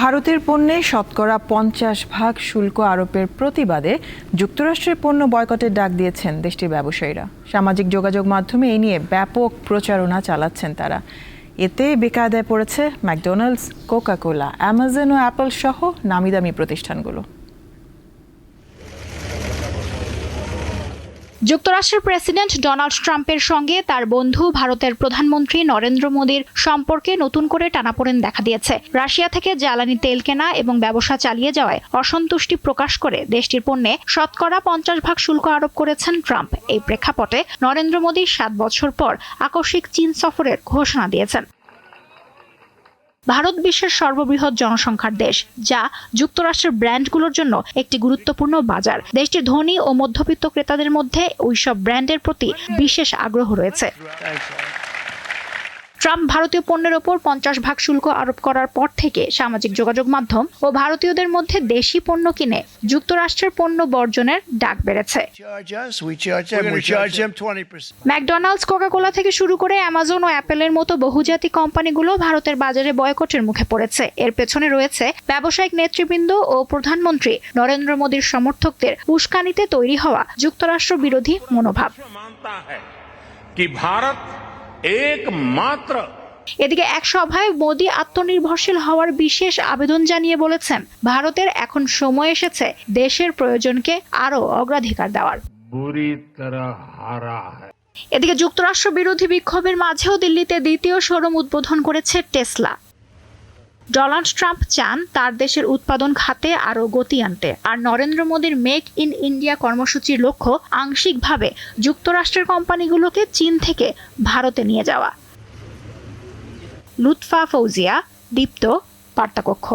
ভারতের পণ্যে শতকরা পঞ্চাশ ভাগ শুল্ক আরোপের প্রতিবাদে যুক্তরাষ্ট্রের পণ্য বয়কটের ডাক দিয়েছেন দেশটির ব্যবসায়ীরা। সামাজিক যোগাযোগ মাধ্যমে এই নিয়ে ব্যাপক প্রচারণা চালাচ্ছেন তারা। এতে বেকায়দায় পড়েছে ম্যাকডোনাল্ডস, কোকাকোলা, অ্যামাজন ও অ্যাপল সহ নামিদামি প্রতিষ্ঠানগুলো। যুক্তরাষ্ট্রের প্রেসিডেন্ট ডোনাল্ড ট্রাম্পের সঙ্গে তার বন্ধু ভারতের প্রধানমন্ত্রী নরেন্দ্র মোদীর সম্পর্কে নতুন করে টানাপোড়েন দেখা দিয়েছে। রাশিয়া থেকে জ্বালানি তেল কেনা এবং ব্যবসা চালিয়ে যাওয়ায় অসন্তুষ্টি প্রকাশ করে দেশটির পণ্যে শতকরা পঞ্চাশ ভাগ শুল্ক আরোপ করেছেন ট্রাম্প। এই প্রেক্ষাপটে নরেন্দ্র মোদী সাত বছর পর আকস্মিক চীন সফরের ঘোষণা দিয়েছেন। ভারত বিশ্বের সর্ববৃহৎ জনসংখ্যার দেশ, যা যুক্তরাষ্ট্রের ব্র্যান্ডগুলোর জন্য একটি গুরুত্বপূর্ণ বাজার। দেশটির ধনী ও মধ্যবিত্ত ক্রেতাদের মধ্যে ওইসব ব্র্যান্ডের প্রতি বিশেষ আগ্রহ রয়েছে। ট্রাম্প ভারতীয় পণ্যের ওপর পঞ্চাশ ভাগ শুল্ক আরোপ করার পর থেকে সামাজিক যোগাযোগ মাধ্যম ও ভারতীয়দের মধ্যে দেশি পণ্য কিনে যুক্তরাষ্ট্রের পণ্য বর্জনের ডাক বেড়েছে। ম্যাকডোনাল্ডস কোকাকোলা থেকে শুরু করে অ্যামাজন ও অ্যাপেলের মতো বহুজাতিক কোম্পানিগুলো ভারতের বাজারে বয়কটের মুখে পড়েছে। এর পেছনে রয়েছে ব্যবসায়িক নেতৃবৃন্দ ও প্রধানমন্ত্রী নরেন্দ্র মোদীর সমর্থকদের উস্কানিতে তৈরি হওয়া যুক্তরাষ্ট্র বিরোধী মনোভাব কি ভারত একমাত্র। এদিকে এক সভায় মোদি আত্মনির্ভরশীল হওয়ার বিশেষ আবেদন জানিয়ে বলেছেন ভারতের এখন সময় এসেছে দেশের প্রয়োজনকে আরও অগ্রাধিকার দেওয়ার। এদিকে যুক্তরাষ্ট্র বিরোধী বিক্ষোভের মাঝেও দিল্লিতে দ্বিতীয় শোরুম উদ্বোধন করেছে টেসলা। ডোনাল্ড ট্রাম্প চান তার দেশের উৎপাদন খাতে আরও গতি আনতে। আর নরেন্দ্র মোদীর মেক ইন ইন্ডিয়া কর্মসূচির লক্ষ্য আংশিকভাবে যুক্তরাষ্ট্রের কোম্পানিগুলোকে চীন থেকে ভারতে নিয়ে যাওয়া। লুৎফা ফৌজিয়া, দীপ্ত, বার্তাকক্ষ।